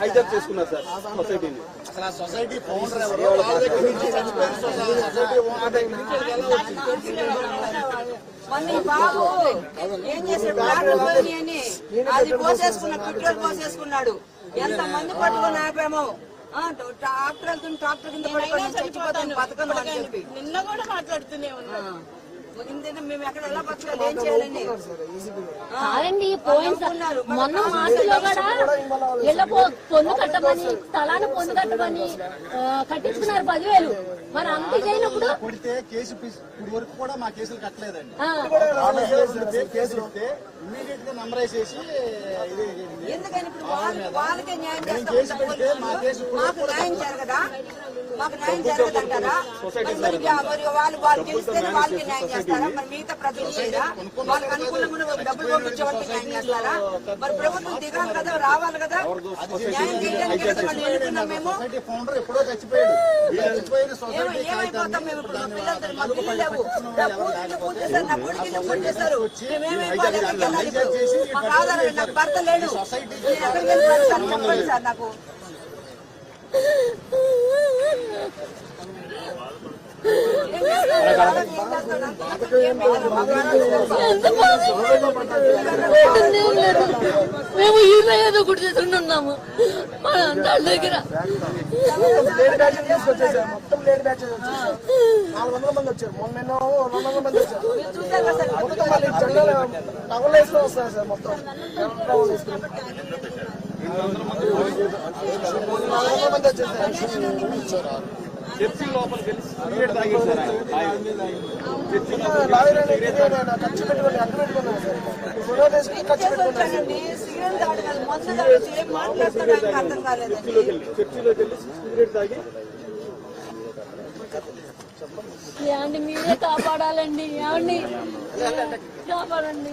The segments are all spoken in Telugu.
హైజాక్ చేసుకున్నారు సార్ సొసైటీని సొసైటీ ఫౌండర్ బాబు ఏం చేశాడు అది పోసేసుకున్నాడు పెట్రోల్ పోసేసుకున్నాడు ఎంత మంది పట్టుకుని ఆపాము ఆ, ట్రాక్టర్ వెళ్తుంది ట్రాక్టర్ కింద పడుకొని చచ్చిపోతాను బతకను నిన్న కూడా మాట్లాడుతూనే ఉన్నా. కాదండి పోయిన స- మొన్న మాటలో కూడా ఇళ్ళ పొన్ను కట్టమని స్థలాన్ని పొన్ను కట్టమని కట్టించుకున్నారు పదివేలు. మరి అంత చేయనప్పుడు కొడితే కేసు పిస్- ఇప్పుడు వరకు కూడా మా కేసులు కట్టలేదండి. కేసులు. ఇస్తే ఇమీడియట్గా నంబర్ వేసేసి ఇది ఇది- ఎందుకని ఇప్పుడు వాళ్ళకి వాళ్ళకే న్యాయం చేస్తాం మాకు న్యాయం జరగదా? మాకు న్యాయం జరగదంటారా? మరి మరి వాళ్ళు వాళ్ళు గెలిస్తేనే వాళ్ళకి న్యాయం చేస్తారా? మరి మిగతా ప్రజలు చేయరా వాళ్ళకి అనుకూలంగా డబ్బులు పంపించే వాళ్ళకి న్యాయం చేస్తారా? మరి ప్రభుత్వం దిగాలి కదా రావాలి కదా? న్యాయం చేయడానికి కదా మనం ఎన్నుకున్నాం మేము? సొసైటీ ఫౌండర్ ఎప్పుడో చచ్చిపోయాడు. చచ్చిపోయిన ఏమ- ఏమైపోతాం మేము ఇప్పుడు. మా పిల్లలతో మా పిల్లలు లేవు. నా కూతుర్ని పూజ చేశారు నా కొడుకుని పూజ చేశారు. మేమేమైపోవాలి ఎక్కడికి వెళ్ళాలి ఇప్పుడు? మాకు ఆధారం నాకు భర్త లేడు. నేను ఎక్కడికి వెళ్ళి? చెప్పండి సార్ నాకు. మేము ఈమె ఏదో ఒకటి చేసుకున్నాము మా దగ్గర. లేట్ బ్యాచెస్ తీసుకొచ్చేసారు మొత్తం చర్చి లోపలికి వెళ్ళి సిగరెట్ ఖర్చు పెట్టుకున్నాను సార్? ఖర్చు పెట్టుకున్నాను చర్చిలోకి వెళ్ళి సిగరెట్ తాగి ఏమండి మీరే కాపాడాలండి. ఏమండి కాపాడండి.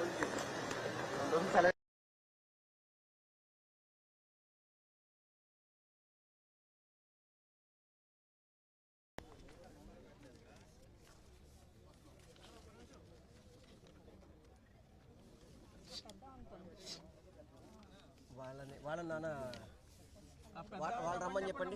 వాళ్ళని వాళ్ళ నాన్న వా- వాళ్ళు రమ్మని చెప్పండి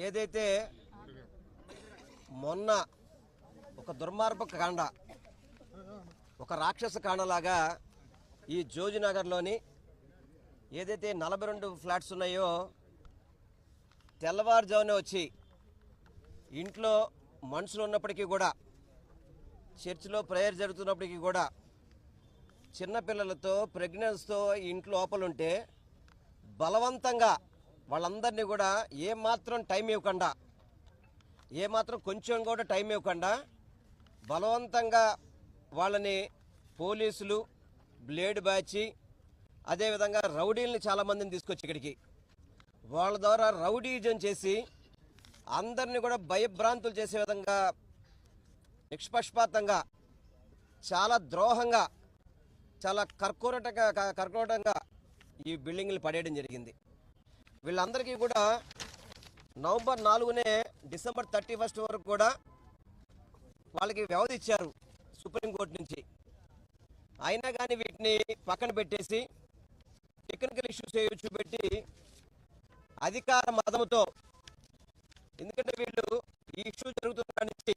ఏదైతే మొన్న ఒక దుర్మార్గ కాండ ఒక రాక్షస కాండలాగా ఈ జోజినగర్లోని ఏదైతే నలభై రెండు ఫ్లాట్స్ ఉన్నాయో తెల్లవారుజామునే వచ్చి ఇంట్లో మనుషులు ఉన్నప్పటికీ కూడా చర్చిలో ప్రేయర్ జరుగుతున్నప్పటికీ కూడా చిన్నపిల్లలతో ప్రెగ్నెన్స్తో ఇంట్లో ఉంటే బలవంతంగా వాళ్ళందరినీ కూడా ఏమాత్రం టైం ఇవ్వకుండా ఏమాత్రం కొంచెం కూడా టైం ఇవ్వకుండా బలవంతంగా వాళ్ళని పోలీసులు బ్లేడ్ బ్యాచి అదేవిధంగా రౌడీల్ని చాలామందిని తీసుకొచ్చి ఇక్కడికి. వాళ్ళ ద్వారా రౌడీజం చేసి అందరినీ కూడా భయభ్రాంతులు చేసే విధంగా నిష్పక్షపాతంగా చాలా ద్రోహంగా చాలా కర్కోరటంగా క- కర్కోటంగా ఈ బిల్డింగ్లు పడేయడం జరిగింది. వీళ్ళందరికీ కూడా నవంబర్ నాలుగునే డిసెంబర్ థర్టీ ఫస్ట్ వరకు కూడా వాళ్ళకి వ్యవధి ఇచ్చారు సుప్రీంకోర్టు నుంచి. అయినా కానీ వీటిని పక్కన పెట్టేసి టెక్నికల్ ఇష్యూస్ ఏవి చూపెట్టి అధికార మతముతో ఎందుకంటే వీళ్ళు ఈ ఇష్యూ జరుగుతున్న నుంచి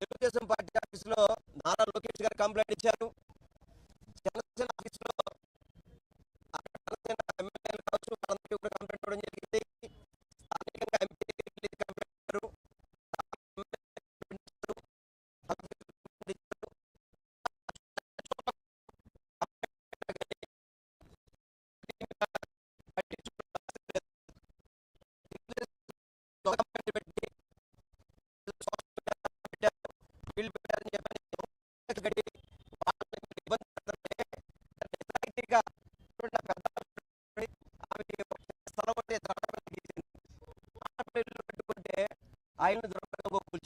తెలుగుదేశం పార్టీ ఆఫీసులో నారా లోకేష్ గారు కంప్లైంట్ ఇచ్చారు. జనసేన ఆఫీసులో yo creo que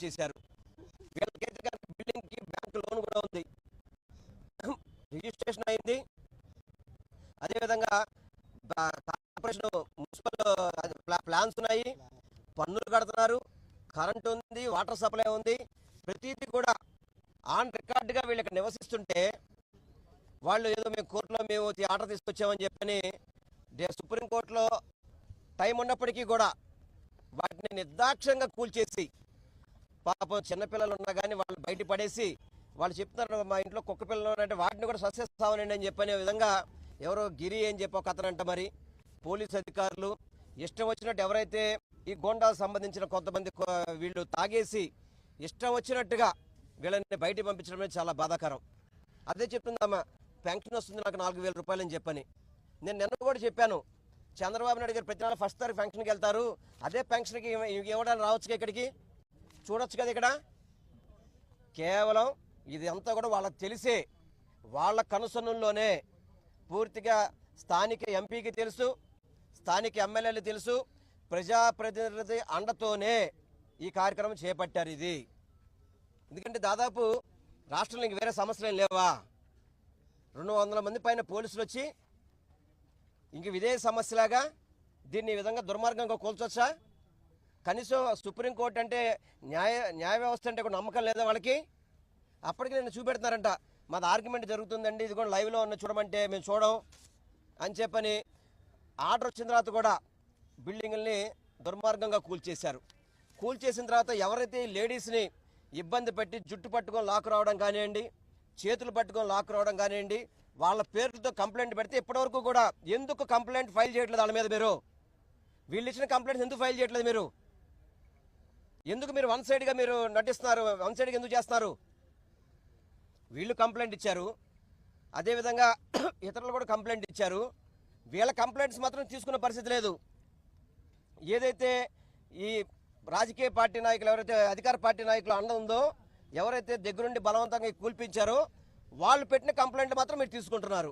దుర్భరంగా చేశారు. వీళ్ళకైతే కనుక బిల్డింగ్కి బ్యాంక్ లోన్ కూడా ఉంది. రిజిస్ట్రేషన్ అయింది. అదేవిధంగా కార్పొరేషన్ మున్సిపల్ ప్లా- ప్లాన్స్ ఉన్నాయి. పన్నులు కడుతున్నారు. కరెంట్ ఉంది వాటర్ సప్లై ఉంది. ప్రతిదీ కూడా ఆన్ రికార్డుగా వీళ్ళు ఇక్కడ నివసిస్తుంటే వాళ్ళు ఏదో మేము కోర్టులో మేము ఆర్డర్ తీసుకొచ్చామని చెప్పని సుప్రీంకోర్టులో టైం ఉన్నప్పటికీ కూడా వాటిని నిర్దాక్ష్యంగా కూల్చేసి పాపం చిన్నపిల్లలు ఉన్నా కానీ వాళ్ళు బయట పడేసి వాళ్ళు చెప్తున్నారు మా ఇంట్లో కుక్క పిల్లలు అంటే వాటిని కూడా సస్యస్తామనండి అని చెప్పనే విధంగా ఎవరో గిరి అని చెప్పి ఒక మరి. పోలీస్ అధికారులు ఇష్టం వచ్చినట్టు ఎవరైతే ఈ గోండాలకు సంబంధించిన కొంతమంది వీళ్ళు తాగేసి ఇష్టం వచ్చినట్టుగా వీళ్ళని బయటికి పంపించడం అనేది చాలా బాధాకరం. అదే చెప్తుందమ్మా పెన్షన్ వస్తుంది నాకు నాలుగు వేల రూపాయలు అని చెప్పని. నేను నిన్న కూడా చెప్పాను చంద్రబాబు నాయుడు గారు ప్రతి నెల ఫస్ట్ తారీఖు ఫంక్షన్కి వెళ్తారు అదే పెన్షన్కి ఇవ్వడానికి రావచ్చు ఇక్కడికి? చూడొచ్చు కదా ఇక్కడ? కేవలం ఇది అంతా కూడా వాళ్ళకి తెలిసే వాళ్ళ కనుసన్నుల్లోనే పూర్తిగా స్థానిక ఎంపీకి తెలుసు స్థానిక ఎమ్మెల్యేలు తెలుసు ప్రజాప్రతినిధి అండతోనే ఈ కార్యక్రమం చేపట్టారు ఇది. ఎందుకంటే దాదాపు రాష్ట్రంలో ఇంక వేరే సమస్యలు లేవా? రెండు వందల మంది పైన పోలీసులు వచ్చి ఇంక ఇదే సమస్యలాగా దీన్ని ఈ విధంగా దుర్మార్గంగా కూల్చొచ్చా? కనీసం సుప్రీంకోర్టు అంటే న్యాయ న్యాయ వ్యవస్థ అంటే కూడా నమ్మకం లేదా వాళ్ళకి? అప్పటికి నేను చూపెడుతున్నారంట. మాది ఆర్గ్యుమెంట్ జరుగుతుందండి ఇది కూడా లైవ్లో ఉన్న చూడమంటే మేము చూడం అని చెప్పని ఆర్డర్ వచ్చిన తర్వాత కూడా బిల్డింగుల్ని దుర్మార్గంగా కూల్చేశారు. కూల్చేసిన తర్వాత ఎవరైతే ఈ లేడీస్ని ఇబ్బంది పెట్టి జుట్టు పట్టుకొని లాక్ రావడం కానివ్వండి చేతులు పట్టుకొని లాక్ రావడం కానివ్వండి వాళ్ళ పేర్లతో కంప్లైంట్ పెడితే ఇప్పటివరకు కూడా ఎందుకు కంప్లైంట్ ఫైల్ చేయట్లేదు వాళ్ళ మీద మీరు? వీళ్ళు ఇచ్చిన కంప్లైంట్స్ ఎందుకు ఫైల్ చేయట్లేదు మీరు? ఎందుకు మీరు వన్ సైడ్గా మీరు నటిస్తున్నారు? వన్ సైడ్గా ఎందుకు చేస్తున్నారు? వీళ్ళు కంప్లైంట్ ఇచ్చారు. అదేవిధంగా ఇతరులు కూడా కంప్లైంట్ ఇచ్చారు. వీళ్ళ కంప్లైంట్స్ మాత్రం తీసుకున్న పరిస్థితి లేదు. ఏదైతే ఈ రాజకీయ పార్టీ నాయకులు ఎవరైతే అధికార పార్టీ నాయకులు అండ ఉందో ఎవరైతే దగ్గరుండి బలవంతంగా కూల్పించారో వాళ్ళు పెట్టిన కంప్లైంట్ మాత్రం మీరు తీసుకుంటున్నారు.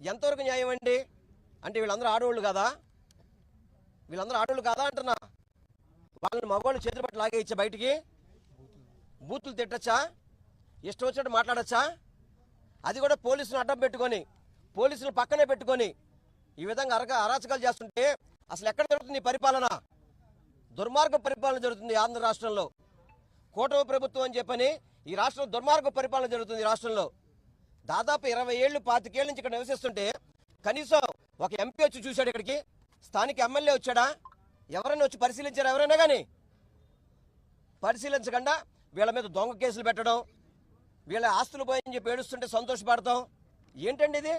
ఎంతవరకు న్యాయం అండి అంటే వీళ్ళందరూ ఆడవాళ్ళు కదా. వీళ్ళందరూ ఆడవాళ్ళు కాదా అంటున్నా? వాళ్ళని మగవాళ్ళు చేతులు పట్టి లాగేయచ్చా బయటికి? బూతులు తిట్టచ్చా? ఇష్టం వచ్చినట్టు మాట్లాడచ్చా? అది కూడా పోలీసులు అడ్డం పెట్టుకొని పోలీసులు పక్కనే పెట్టుకొని ఈ విధంగా అరక అరాచకాలు చేస్తుంటే అసలు ఎక్కడ జరుగుతుంది ఈ పరిపాలన? దుర్మార్గ పరిపాలన జరుగుతుంది ఆంధ్ర రాష్ట్రంలో. కూటమి ప్రభుత్వం అని చెప్పని ఈ రాష్ట్రంలో దుర్మార్గ పరిపాలన జరుగుతుంది రాష్ట్రంలో. దాదాపు ఇరవై ఏళ్ళు పాతికేళ్ళ నుంచి ఇక్కడ నివసిస్తుంటే కనీసం ఒక ఎంపీ వచ్చి చూశాడు ఇక్కడికి. స్థానిక ఎమ్మెల్యే వచ్చాడా? ఎవరైనా వచ్చి పరిశీలించారు ఎవరైనా కానీ పరిశీలించకుండా వీళ్ళ మీద దొంగ కేసులు పెట్టడం వీళ్ళ ఆస్తులు పోయని చెప్పి ఏడుస్తుంటే సంతోషపడతాం. ఏంటండి ఇది?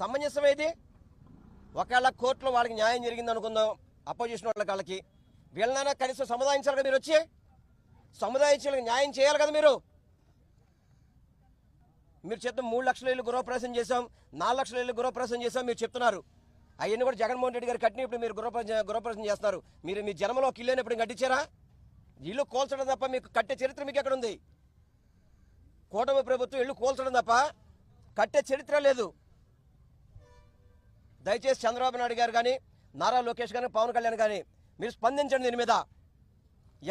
సమంజసమే ఇది ఒకవేళ కోర్టులో వాళ్ళకి న్యాయం జరిగింది అనుకుందాం అపోజిషన్ వాళ్ళకి వాళ్ళకి. వీళ్ళనైనా కనీసం సముదాయించాలి కదా మీరు వచ్చి? సముదాయించి న్యాయం చేయాలి కదా మీరు? మీరు చెప్తే మూడు లక్షల ఇల్లు గృహప్రవేశం చేశాం నాలుగు లక్షల ఇల్లు గృహప్రవేశం చేశాం మీరు చెప్తున్నారు. అవన్నీ కూడా జగన్మోహన్ రెడ్డి గారు కట్టిన ఇప్పుడు మీరు గృహప్రవేశం గృహప్రవేశం చేస్తున్నారు. మీరు మీ జన్మలో ఒక ఇల్లు కట్టించారా? ఇల్లు కోల్చడం తప్ప మీకు కట్టే చరిత్ర మీకు ఎక్కడ ఉంది? కూటమి ప్రభుత్వం ఇల్లు కోల్చడం తప్ప కట్టే చరిత్ర లేదు. దయచేసి చంద్రబాబు నాయుడు గారు కానీ నారా లోకేష్ కానీ పవన్ కళ్యాణ్ కానీ మీరు స్పందించండి దీని మీద.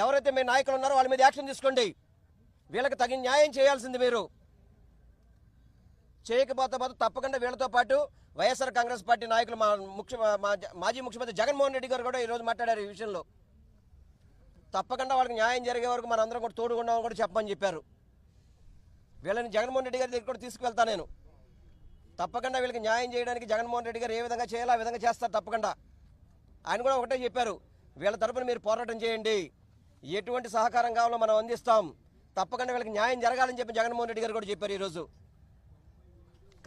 ఎవరైతే మీ నాయకులు ఉన్నారో వాళ్ళ మీద యాక్షన్ తీసుకోండి. వీళ్ళకి తగిన న్యాయం చేయాల్సింది మీరు. చేయకపోతే మాత్రం తప్పకుండా వీళ్ళతో పాటు వైఎస్ఆర్ కాంగ్రెస్ పార్టీ నాయకులు మా ముఖ్య మా మాజీ ముఖ్యమంత్రి జగన్మోహన్ రెడ్డి గారు కూడా ఈరోజు మాట్లాడారు ఈ విషయంలో. తప్పకుండా వాళ్ళకి న్యాయం జరిగే వరకు మన అందరం కూడా తోడుగుండామని కూడా చెప్పమని చెప్పారు. వీళ్ళని జగన్మోహన్ రెడ్డి గారి దగ్గర కూడా తీసుకువెళ్తా నేను. తప్పకుండా వీళ్ళకి న్యాయం చేయడానికి జగన్మోహన్ రెడ్డి గారు ఏ విధంగా చేయాలో ఆ విధంగా చేస్తారు తప్పకుండా. ఆయన కూడా ఒకటే చెప్పారు వీళ్ళ తరపున మీరు పోరాటం చేయండి. ఎటువంటి సహకారం కావాలో మనం అందిస్తాం. తప్పకుండా వీళ్ళకి న్యాయం జరగాలని చెప్పి జగన్మోహన్ రెడ్డి గారు కూడా చెప్పారు ఈరోజు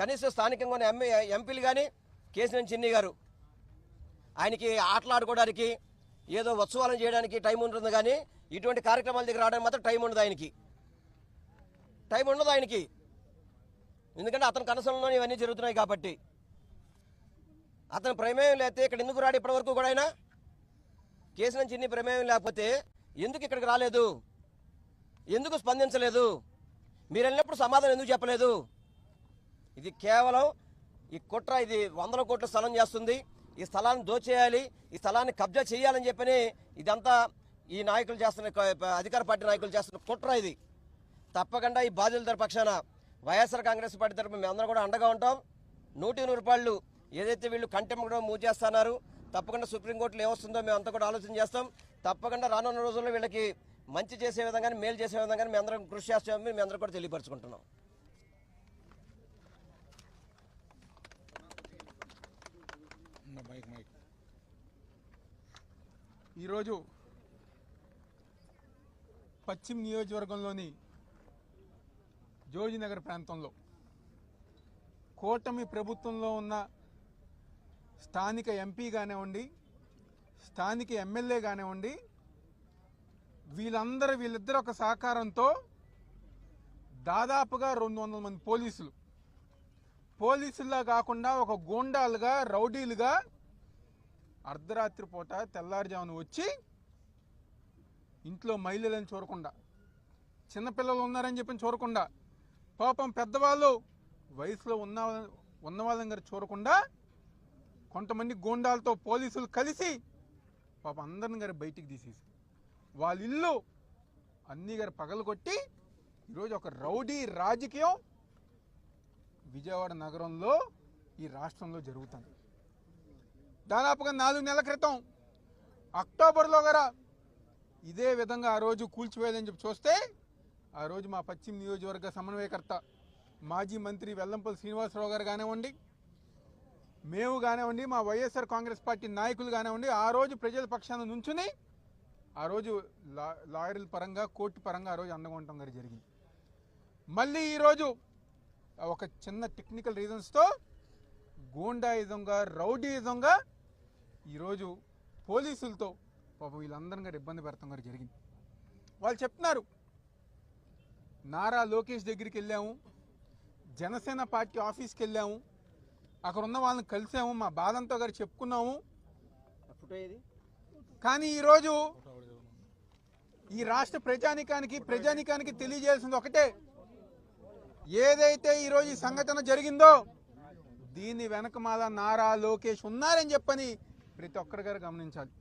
కనీసం స్థానికంగా ఉన్న ఎంఏ ఎంపీలు కానీ కేసీఆర్ చిన్ని గారు ఆయనకి ఆటలాడుకోవడానికి ఏదో ఉత్సవాలను చేయడానికి టైం ఉంటుంది కానీ ఇటువంటి కార్యక్రమాల దగ్గర రావడానికి మాత్రం టైం ఉండదు ఆయనకి. టైం ఉండదు ఆయనకి. ఎందుకంటే అతని కనసంలో ఇవన్నీ జరుగుతున్నాయి కాబట్టి. అతని ప్రమేయం లేకపోతే ఇక్కడ ఎందుకు రాడు ఇప్పటివరకు కూడా ఆయన? కేసు నుంచి ప్రమేయం లేకపోతే ఎందుకు ఇక్కడికి రాలేదు? ఎందుకు స్పందించలేదు? మీరు వెళ్ళినప్పుడు సమాధానం ఎందుకు చెప్పలేదు? ఇది కేవలం ఈ కుట్ర ఇది వందల కోట్ల స్థలం చేస్తుంది. ఈ స్థలాన్ని దోచేయాలి ఈ స్థలాన్ని కబ్జా చేయాలని చెప్పని ఇదంతా ఈ నాయకులు చేస్తున్న అధికార పార్టీ నాయకులు చేస్తున్న కుట్ర ఇది. తప్పకుండా ఈ బాధ్యుల పక్షాన వైఎస్ఆర్ కాంగ్రెస్ పార్టీ తరఫున మేము కూడా అండగా ఉంటాం. నూటి నూరు రూపాయలు ఏదైతే వీళ్ళు కంటెంప్ మూవ్ చేస్తున్నారు తప్పకుండా సుప్రీంకోర్టులో ఏమొస్తుందో మేము అంతా కూడా ఆలోచన చేస్తాం. తప్పకుండా రానున్న రోజుల్లో వీళ్ళకి మంచి చేసే విధంగా మేలు చేసే విధంగా మేము అందరం కృషి చేస్తామని మేము అందరం కూడా తెలియపరచుకుంటున్నాం. ఈరోజు పశ్చిమ నియోజకవర్గంలోని జోజినగర్ ప్రాంతంలో కూటమి ప్రభుత్వంలో ఉన్న స్థానిక ఎంపీ కానివ్వండి స్థానిక ఎమ్మెల్యే కానివ్వండి వీళ్ళందరూ వీళ్ళిద్దరు ఒక సహకారంతో దాదాపుగా రెండు వందల మంది పోలీసులు. పోలీసుల్లా కాకుండా ఒక గూండాలుగా రౌడీలుగా అర్ధరాత్రి పూట తెల్లారుజామున వచ్చి ఇంట్లో మహిళలను చూడకుండా చిన్నపిల్లలు ఉన్నారని చెప్పి చూడకుండా పాపం పెద్దవాళ్ళు వయసులో ఉన్న ఉన్నవాళ్ళని గారు చూడకుండా కొంతమంది గూండాలతో పోలీసులు కలిసి పాపం అందరిని గారు బయటికి తీసేసి వాళ్ళ ఇల్లు అన్నీ గారు పగలగొట్టి ఈరోజు ఒక రౌడీ రాజకీయం విజయవాడ నగరంలో ఈ రాష్ట్రంలో జరుగుతుంది. దాదాపుగా నాలుగు నెలల క్రితం అక్టోబర్లో గరా ఇదే విధంగా ఆ రోజు కూల్చివేయాలని చెప్పి చూస్తే ఆ రోజు మా పశ్చిమ నియోజకవర్గ సమన్వయకర్త మాజీ మంత్రి వెల్లంపల్లి శ్రీనివాసరావు గారు కానివ్వండి మేము కానివ్వండి మా వైఎస్ఆర్ కాంగ్రెస్ పార్టీ నాయకులు కానివ్వండి ఆ రోజు ప్రజల పక్షాన నుంచుని ఆ రోజు లా లాయర్ల పరంగా కోర్టు పరంగా ఆ రోజు అండగా గారు జరిగింది. మళ్ళీ ఈరోజు ఒక చిన్న టెక్నికల్ రీజన్స్తో గూండాయిజంగా రౌడీయిజంగా ఈరోజు పోలీసులతో పాపం వీళ్ళందరం గారు ఇబ్బంది పెడతాం గారు జరిగింది. వాళ్ళు చెప్తున్నారు నారా లోకేష్ దగ్గరికి వెళ్ళాము జనసేన పార్టీ ఆఫీస్కి వెళ్ళాము అక్కడ ఉన్న వాళ్ళని కలిసాము మా బాధంతో గారు చెప్పుకున్నాము. కానీ ఈరోజు ఈ రాష్ట్ర ప్రజానికానికి ప్రజానికానికి తెలియజేయాల్సింది ఒకటే. ఏదైతే ఈరోజు ఈ సంఘటన జరిగిందో దీని వెనకమాల నారా లోకేష్ ఉన్నారని చెప్పని ప్రతి ఒక్కరి గారు గమనించాలి.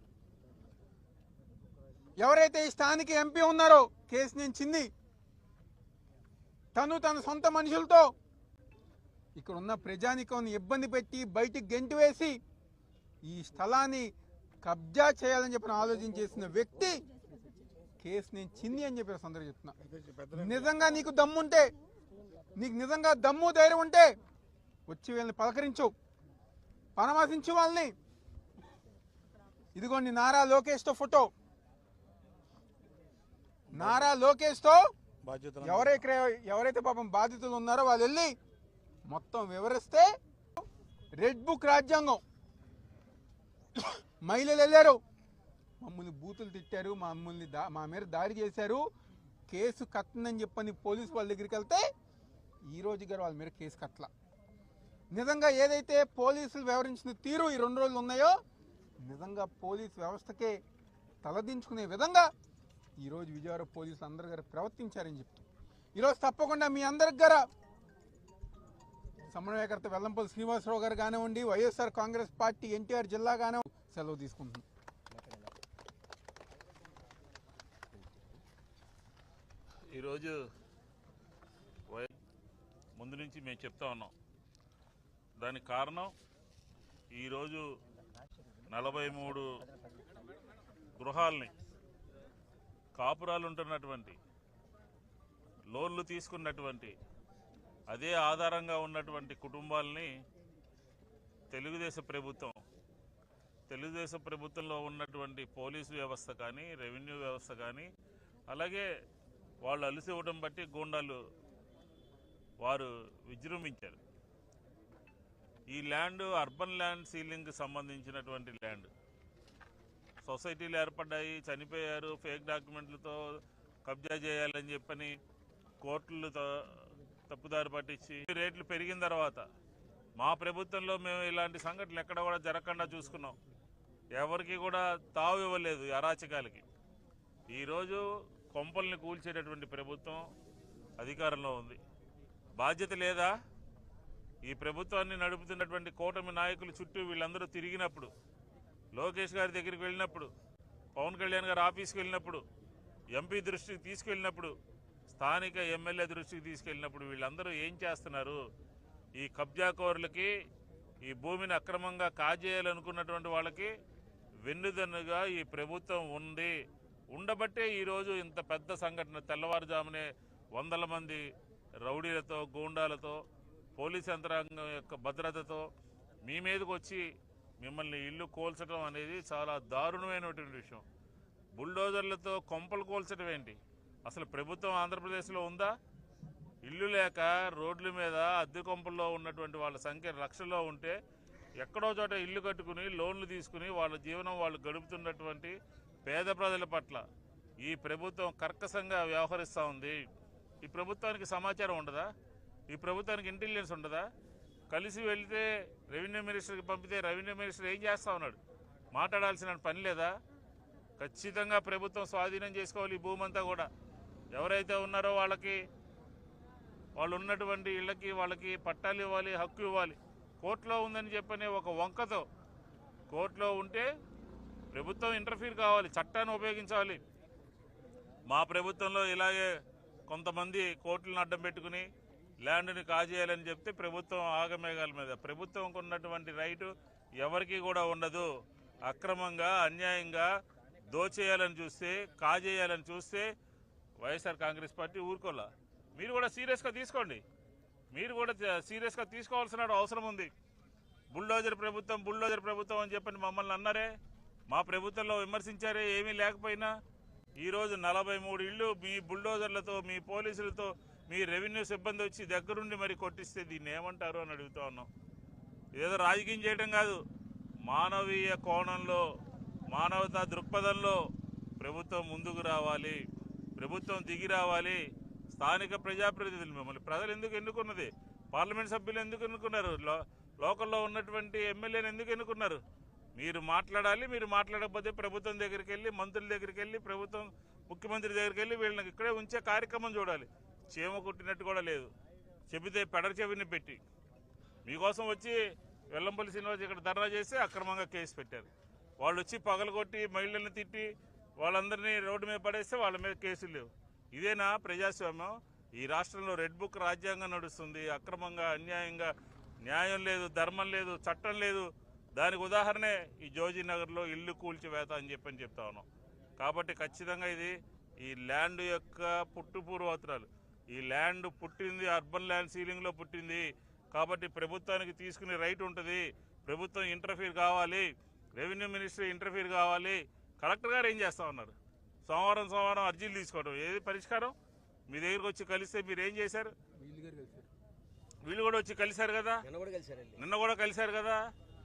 ఎవరైతే ఈ స్థానిక ఎంపీ ఉన్నారో కేసు నేను చింది. తను తన సొంత మనుషులతో ఇక్కడ ఉన్న ప్రజానికం ఇబ్బంది పెట్టి బయటికి గెంటి వేసి ఈ స్థలాన్ని కబ్జా చేయాలని చెప్పిన ఆలోచన చేసిన వ్యక్తి కేసు నేను చింది అని చెప్పేసి అందరూ చెప్తున్నా. నిజంగా నీకు దమ్ముంటే నీకు నిజంగా దమ్ము ధైర్యం ఉంటే వచ్చి వీళ్ళని పలకరించు. పరామర్శించు వాళ్ళని. ఇదిగోండి నారా లోకేష్తో ఫోటో. నారా లోకేష్తో ఎవరైతే ఎవరైతే పాపం బాధితులు ఉన్నారో వాళ్ళు వెళ్ళి మొత్తం వివరిస్తే రెడ్ బుక్ రాజ్యాంగం. మహిళలు వెళ్ళారు. మమ్మల్ని బూతులు తిట్టారు మమ్మల్ని దా మా మీద దాడి చేశారు. కేసు కట్టనని చెప్పని పోలీసు వాళ్ళ దగ్గరికి వెళ్తే ఈ రోజు గారు వాళ్ళ మీద కేసు కట్టల. నిజంగా ఏదైతే పోలీసులు వ్యవహరించిన తీరు ఈ రెండు రోజులు ఉన్నాయో నిజంగా పోలీస్ వ్యవస్థకే తలదించుకునే విధంగా ఈరోజు విజయవాడ పోలీసులు అందరి గారు ప్రవర్తించారని చెప్తూ. ఈరోజు తప్పకుండా మీ అందరి గార సమన్వయకర్త వెల్లంపల్లి శ్రీనివాసరావు గారు కానివ్వండి వైఎస్ఆర్ కాంగ్రెస్ పార్టీ ఎన్టీఆర్ జిల్లా కానివ్వండి సెలవు తీసుకుంటున్నాం. ఈరోజు ముందు నుంచి మేము చెప్తా ఉన్నాం. దానికి కారణం ఈరోజు నలభై మూడు గృహాల్ని కాపురాలు ఉంటున్నటువంటి లోన్లు తీసుకున్నటువంటి అదే ఆధారంగా ఉన్నటువంటి కుటుంబాలని తెలుగుదేశం ప్రభుత్వం తెలుగుదేశం ప్రభుత్వంలో ఉన్నటువంటి పోలీసు వ్యవస్థ కానీ రెవెన్యూ వ్యవస్థ కానీ అలాగే వాళ్ళు అలసి ఇవ్వడం బట్టి గూండాలు వారు విజృంభించారు. ఈ ల్యాండ్ అర్బన్ ల్యాండ్ సీలింగ్కి సంబంధించినటువంటి ల్యాండ్. సొసైటీలు ఏర్పడ్డాయి చనిపోయారు ఫేక్ డాక్యుమెంట్లతో కబ్జా చేయాలని చెప్పని కోర్టులతో తప్పుదారి పట్టించి రేట్లు పెరిగిన తర్వాత మా ప్రభుత్వంలో మేము ఇలాంటి సంఘటనలు ఎక్కడ కూడా జరగకుండా చూసుకున్నాం. ఎవరికి కూడా తావు ఇవ్వలేదు అరాచకాలకి. ఈరోజు కొంపల్ని కూల్చేటటువంటి ప్రభుత్వం అధికారంలో ఉంది. బాధ్యత లేదా? ఈ ప్రభుత్వాన్ని నడుపుతున్నటువంటి కూటమి నాయకులు చుట్టూ వీళ్ళందరూ తిరిగినప్పుడు లోకేష్ గారి దగ్గరికి వెళ్ళినప్పుడు పవన్ కళ్యాణ్ గారు ఆఫీస్కి వెళ్ళినప్పుడు ఎంపీ దృష్టికి తీసుకెళ్ళినప్పుడు స్థానిక ఎమ్మెల్యే దృష్టికి తీసుకెళ్ళినప్పుడు వీళ్ళందరూ ఏం చేస్తున్నారు? ఈ కబ్జాకోరులకి ఈ భూమిని అక్రమంగా కాజేయాలనుకున్నటువంటి వాళ్ళకి వెన్నుదన్నుగా ఈ ప్రభుత్వం ఉంది. ఉండబట్టే ఈరోజు ఇంత పెద్ద సంఘటన తెల్లవారుజామునే వందల మంది రౌడీలతో గూండాలతో పోలీస్ యంత్రాంగం యొక్క భద్రతతో మీ మీదకి వచ్చి మిమ్మల్ని ఇల్లు కోల్చడం అనేది చాలా దారుణమైనటువంటి విషయం. బుల్డోజర్లతో కొంపలు కోల్చడం ఏంటి? అసలు ప్రభుత్వం ఆంధ్రప్రదేశ్లో ఉందా? ఇల్లు లేక రోడ్ల మీద అద్దె కొంపల్లో ఉన్నటువంటి వాళ్ళ సంఖ్య లక్షల్లో ఉంటే ఎక్కడో చోట ఇల్లు కట్టుకుని లోన్లు తీసుకుని వాళ్ళ జీవనం వాళ్ళు గడుపుతున్నటువంటి పేద ప్రజల పట్ల ఈ ప్రభుత్వం కర్కశంగా వ్యవహరిస్తూ ఉంది. ఈ ప్రభుత్వానికి సమాచారం ఉండదా? ఈ ప్రభుత్వానికి ఇంటెలిజెన్స్ ఉండదా? కలిసి వెళితే రెవెన్యూ మినిస్టర్కి పంపితే రెవెన్యూ మినిస్టర్ ఏం చేస్తా ఉన్నాడు? మాట్లాడాల్సిన పని లేదా? ఖచ్చితంగా ప్రభుత్వం స్వాధీనం చేసుకోవాలి ఈ భూమి అంతా కూడా. ఎవరైతే ఉన్నారో వాళ్ళకి వాళ్ళు ఉన్నటువంటి ఇళ్ళకి వాళ్ళకి పట్టాలు ఇవ్వాలి హక్కు ఇవ్వాలి. కోర్టులో ఉందని చెప్పని ఒక వంకతో కోర్టులో ఉంటే ప్రభుత్వం ఇంటర్ఫీర్ కావాలి చట్టాన్ని ఉపయోగించాలి. మా ప్రభుత్వంలో ఇలాగే కొంతమంది కోర్టులను అడ్డం పెట్టుకుని ల్యాండ్ని కాజేయాలని చెప్తే ప్రభుత్వం ఆగమేఘాల మీద. ప్రభుత్వంకు ఉన్నటువంటి రైటు ఎవరికి కూడా ఉండదు. అక్రమంగా అన్యాయంగా దోచేయాలని చూస్తే కాజేయాలని చూస్తే వైఎస్ఆర్ కాంగ్రెస్ పార్టీ ఊరుకోలా. మీరు కూడా సీరియస్గా తీసుకోండి. మీరు కూడా సీరియస్గా తీసుకోవాల్సిన అవసరం ఉంది. బుల్డోజర్ ప్రభుత్వం బుల్డోజర్ ప్రభుత్వం అని చెప్పని మమ్మల్ని అన్నారే. మా ప్రభుత్వంలో విమర్శించారే ఏమీ లేకపోయినా. ఈరోజు నలభై మూడు ఇళ్ళు మీ బుల్డోజర్లతో మీ పోలీసులతో మీ రెవెన్యూ సిబ్బంది వచ్చి దగ్గరుండి మరి కొట్టిస్తే దీన్ని ఏమంటారు అని అడుగుతా ఉన్నాం. ఏదో రాజకీయం చేయడం కాదు. మానవీయ కోణంలో మానవతా దృక్పథంలో ప్రభుత్వం ముందుకు రావాలి. ప్రభుత్వం దిగి రావాలి. స్థానిక ప్రజాప్రతినిధులు మిమ్మల్ని ప్రజలు ఎందుకు ఎన్నుకున్నది? పార్లమెంట్ సభ్యులు ఎందుకు ఎన్నుకున్నారు? లో- లోకల్లో ఉన్నటువంటి ఎమ్మెల్యేని ఎందుకు ఎన్నుకున్నారు? మీరు మాట్లాడాలి మీరు మాట్లాడకపోతే ప్రభుత్వం దగ్గరికి వెళ్ళి మంత్రుల దగ్గరికి వెళ్ళి ప్రభుత్వం ముఖ్యమంత్రి దగ్గరికి వెళ్ళి వీళ్ళని ఇక్కడే ఉంచే కార్యక్రమం చూడాలి. చీమ కుట్టినట్టు కూడా లేదు. చెబితే పెడర చెవిని పెట్టి. మీకోసం వచ్చి వెల్లంపల్లి శ్రీనివాస్ ఇక్కడ ధర్నా చేసి అక్రమంగా కేసు పెట్టారు. వాళ్ళు వచ్చి పగలగొట్టి మహిళల్ని తిట్టి వాళ్ళందరినీ రోడ్డు మీద పడేస్తే వాళ్ళ మీద కేసులు లేవు. ఇదేనా ప్రజాస్వామ్యం? ఈ రాష్ట్రంలో రెడ్ బుక్ రాజ్యాంగం నడుస్తుంది. అక్రమంగా అన్యాయంగా న్యాయం లేదు ధర్మం లేదు చట్టం లేదు. దానికి ఉదాహరణే ఈ జోజీనగర్లో ఇల్లు కూల్చివేత అని చెప్పని చెప్తా ఉన్నాం. కాబట్టి ఖచ్చితంగా ఇది ఈ ల్యాండ్ యొక్క పుట్టుపూర్వోత్తరాలు ఈ ల్యాండ్ పుట్టింది అర్బన్ ల్యాండ్ సీలింగ్లో పుట్టింది. కాబట్టి ప్రభుత్వానికి తీసుకునే రైట్ ఉంటుంది. ప్రభుత్వం ఇంటర్ఫీర్ కావాలి రెవెన్యూ మినిస్ట్రీ ఇంటర్ఫీర్ కావాలి. కలెక్టర్ గారు ఏం చేస్తా ఉన్నారు? సోమవారం సోమవారం అర్జీలు తీసుకోవడం ఏది పరిష్కారం? మీ దగ్గరికి వచ్చి కలిస్తే మీరు ఏం చేశారు? వీళ్ళు కూడా వచ్చి కలిశారు కదా? నిన్న కూడా కలిశారు కదా?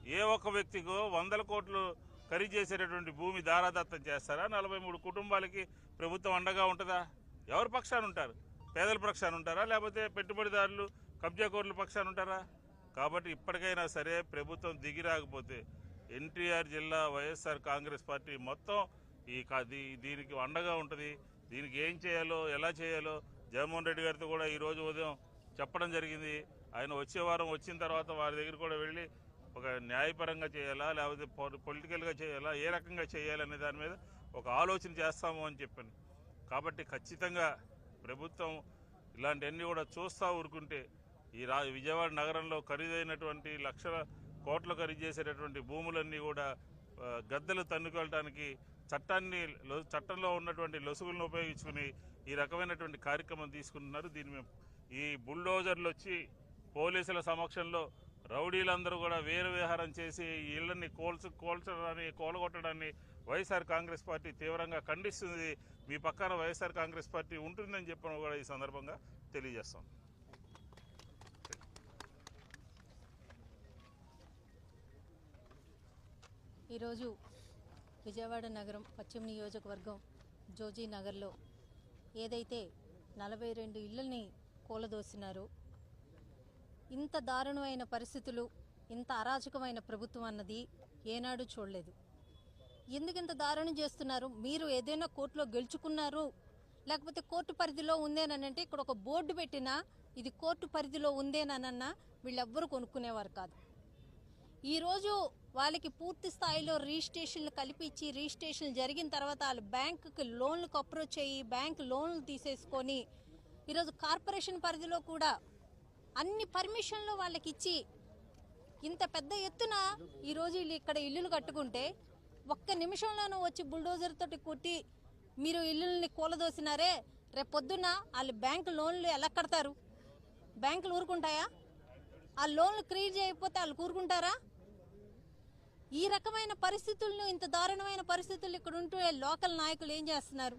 ఏ ఒక్క వ్యక్తికో వందల కోట్లు ఖరీదు చేసేటటువంటి భూమి దారాదత్తం చేస్తారా? నలభై మూడు కుటుంబాలకి ప్రభుత్వం అండగా ఉంటుందా? ఎవరి పక్షాన ఉంటారు? పేదల పక్షాన ఉంటారా? లేకపోతే పెట్టుబడిదారులు కబ్జాకోరుల పక్షాన ఉంటారా? కాబట్టి ఇప్పటికైనా సరే ప్రభుత్వం దిగి రాకపోతే ఎన్టీఆర్ జిల్లా వైఎస్ఆర్ కాంగ్రెస్ పార్టీ మొత్తం ఈ దీ- దీనికి అండగా ఉంటుంది. దీనికి ఏం చేయాలో ఎలా చేయాలో జగన్మోహన్ రెడ్డి గారితో కూడా ఈరోజు ఉదయం చెప్పడం జరిగింది. ఆయన వచ్చే వారం వచ్చిన తర్వాత వారి దగ్గర కూడా వెళ్ళి ఒక న్యాయపరంగా చేయాలా లేకపోతే పొ- పొలిటికల్గా చేయాలా ఏ రకంగా చేయాలనే దాని మీద ఒక ఆలోచన చేస్తాము అని చెప్పాను. కాబట్టి ఖచ్చితంగా ప్రభుత్వం ఇలాంటివన్నీ కూడా చూస్తూ ఊరుకుంటే ఈ రా విజయవాడ నగరంలో ఖరీదైనటువంటి లక్షల కోట్లు ఖరీదు చేసేటటువంటి భూములన్నీ కూడా గద్దెలు తన్నుకెళ్ళడానికి చట్టాన్ని చట్టంలో ఉన్నటువంటి లొసుగులను ఉపయోగించుకుని ఈ రకమైనటువంటి కార్యక్రమం తీసుకుంటున్నారు. దీన్ని మేము ఈ బుల్డోజర్లు వచ్చి పోలీసుల సమక్షంలో రౌడీలందరూ కూడా వేరు విహారం చేసి ఇళ్ళని ఇళ్ళని కోల్చడాన్ని కోలగొట్టడాన్ని వైఎస్ఆర్ కాంగ్రెస్ పార్టీ తీవ్రంగా ఖండిస్తుంది. మీ పక్కన వైఎస్ఆర్ కాంగ్రెస్ పార్టీ ఉంటుందని చెప్పడం కూడా ఈ సందర్భంగా తెలియజేస్తాం. ఈరోజు విజయవాడ నగరం పశ్చిమ నియోజకవర్గం జోజీ నగర్లో ఏదైతే నలభై రెండు ఇళ్ళని కూలదోసినారో ఇంత దారుణమైన పరిస్థితులు ఇంత అరాచకమైన ప్రభుత్వం అన్నది ఏనాడు చూడలేదు. ఎందుకు ఇంత దారుణం చేస్తున్నారు? మీరు ఏదైనా కోర్టులో గెలుచుకున్నారు? లేకపోతే కోర్టు పరిధిలో ఉందేనంటే ఇక్కడ ఒక బోర్డు పెట్టినా ఇది కోర్టు పరిధిలో ఉందేనన్నా వీళ్ళెవ్వరూ కొనుక్కునేవారు కాదు. ఈరోజు వాళ్ళకి పూర్తి స్థాయిలో రిజిస్ట్రేషన్లు కల్పించి రిజిస్ట్రేషన్ జరిగిన తర్వాత వాళ్ళు బ్యాంకుకి లోన్లకు అప్రోచ్ అయ్యి బ్యాంక్ లోన్లు తీసేసుకొని ఈరోజు కార్పొరేషన్ పరిధిలో కూడా అన్ని పర్మిషన్లు వాళ్ళకి ఇచ్చి ఇంత పెద్ద ఎత్తున ఈరోజు వీళ్ళు ఇక్కడ ఇల్లులు కట్టుకుంటే ఒక్క నిమిషంలోనూ వచ్చి బుల్డోజర్ తోటి కొట్టి మీరు ఇల్లుల్ని కూలదోసినారే రేపు పొద్దున్న వాళ్ళు బ్యాంకు లోన్లు ఎలా కడతారు? బ్యాంకులు ఊరుకుంటాయా? ఆ లోన్లు క్రియేట్ చేయకపోతే వాళ్ళు కూరుకుంటారా? ఈ రకమైన పరిస్థితులను ఇంత దారుణమైన పరిస్థితులు ఇక్కడ ఉంటూ లోకల్ నాయకులు ఏం చేస్తున్నారు?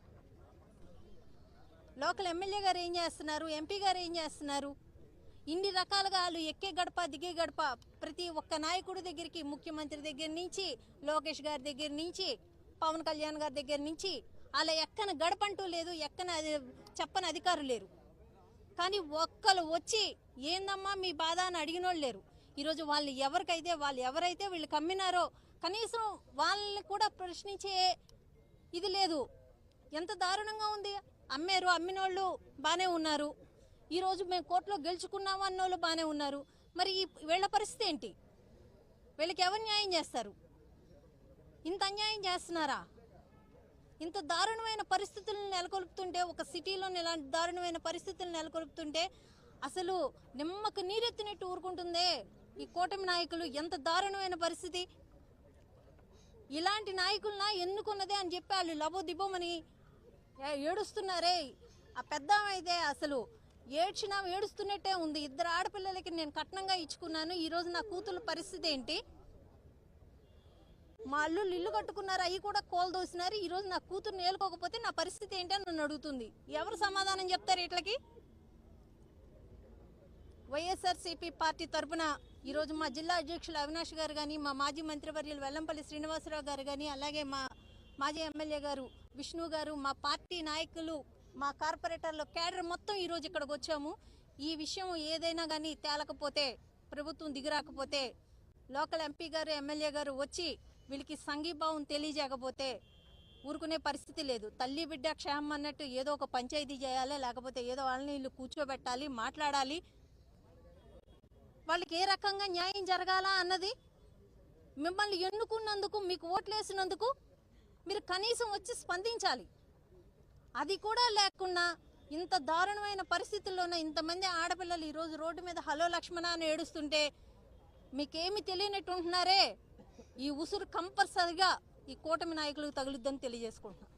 లోకల్ ఎమ్మెల్యే గారు ఏం చేస్తున్నారు? ఎంపీ గారు ఏం చేస్తున్నారు? ఇన్ని రకాలుగా వాళ్ళు ఎక్కే గడప దిగే గడప ప్రతి ఒక్క నాయకుడి దగ్గరికి ముఖ్యమంత్రి దగ్గర నుంచి లోకేష్ గారి దగ్గర నుంచి పవన్ కళ్యాణ్ గారి దగ్గర నుంచి అలా ఎక్కన గడపంటూ లేదు ఎక్కన చెప్పని అధికారులు లేరు. కానీ ఒక్కరు వచ్చి ఏందమ్మా మీ బాధ అని అడిగిన వాళ్ళు లేరు. ఈరోజు వాళ్ళు ఎవరికైతే వాళ్ళు ఎవరైతే వీళ్ళు కమ్మినారో కనీసం వాళ్ళని కూడా ప్రశ్నించే ఇది లేదు. ఎంత దారుణంగా ఉంది. అమ్మారు అమ్మిన వాళ్ళు బాగానే ఉన్నారు. ఈరోజు మేము కోర్టులో గెలుచుకున్నాము అన్న వాళ్ళు బాగానే ఉన్నారు. మరి ఈ వీళ్ళ పరిస్థితి ఏంటి? వీళ్ళకి ఎవరు న్యాయం చేస్తారు? ఇంత అన్యాయం చేస్తున్నారా? ఇంత దారుణమైన పరిస్థితులను నెలకొల్పుతుంటే ఒక సిటీలో ఇలాంటి దారుణమైన పరిస్థితులు నెలకొల్పుతుంటే అసలు నిమ్మకు నీరెత్తినట్టు ఊరుకుంటుందే ఈ కూటమి నాయకులు? ఎంత దారుణమైన పరిస్థితి. ఇలాంటి నాయకులనా ఎన్నుకున్నదే అని చెప్పి వాళ్ళు లబో దిబోమని ఏడుస్తున్నారే. ఆ పెద్ద అయితే అసలు ఏడ్చినా ఏడుస్తున్నట్టే ఉంది. ఇద్దరు ఆడపిల్లలకి నేను కట్నంగా ఇచ్చుకున్నాను. ఈరోజు నా కూతురు పరిస్థితి ఏంటి? మా అల్లుళ్ళు ఇల్లు కట్టుకున్నారు అవి కూడా కోలు దోసినారు. నా కూతురు నేలుకోకపోతే నా పరిస్థితి ఏంటి అని నన్ను అడుగుతుంది. ఎవరు సమాధానం చెప్తారు ఇట్లకి? వైఎస్ఆర్సీపీ పార్టీ తరఫున ఈరోజు మా జిల్లా అధ్యక్షులు అవినాష్ గారు కానీ మా మాజీ మంత్రివర్యులు వెల్లంపల్లి శ్రీనివాసరావు గారు కానీ అలాగే మా మాజీ ఎమ్మెల్యే గారు విష్ణు గారు మా పార్టీ నాయకులు మా కార్పొరేటర్లో క్యాడర్ మొత్తం ఈరోజు ఇక్కడికి వచ్చాము. ఈ విషయం ఏదైనా కానీ తేలకపోతే ప్రభుత్వం దిగిరాకపోతే లోకల్ ఎంపీ గారు ఎమ్మెల్యే గారు వచ్చి వీళ్ళకి సంఘీభావం తెలియజేయకపోతే ఊరుకునే పరిస్థితి లేదు. తల్లి బిడ్డ క్షేమం అన్నట్టు ఏదో ఒక పంచాయతీ చేయాలి లేకపోతే ఏదో వాళ్ళని వీళ్ళు కూర్చోబెట్టాలి మాట్లాడాలి. వాళ్ళకి ఏ రకంగా న్యాయం జరగాలా అన్నది మిమ్మల్ని ఎన్నుకున్నందుకు మీకు ఓట్లేసినందుకు మీరు కనీసం వచ్చి స్పందించాలి. అది కూడా లేకుండా ఇంత దారుణమైన పరిస్థితుల్లోనే ఇంతమంది ఆడపిల్లలు ఈరోజు రోడ్డు మీద హలో లక్ష్మణ అని ఏడుస్తుంటే మీకేమి తెలియనట్టు ఉంటున్నారే? ఈ ఉసురు కంపల్సరిగా ఈ కూటమి నాయకులకు తగులుద్దని తెలియజేసుకుంటున్నాను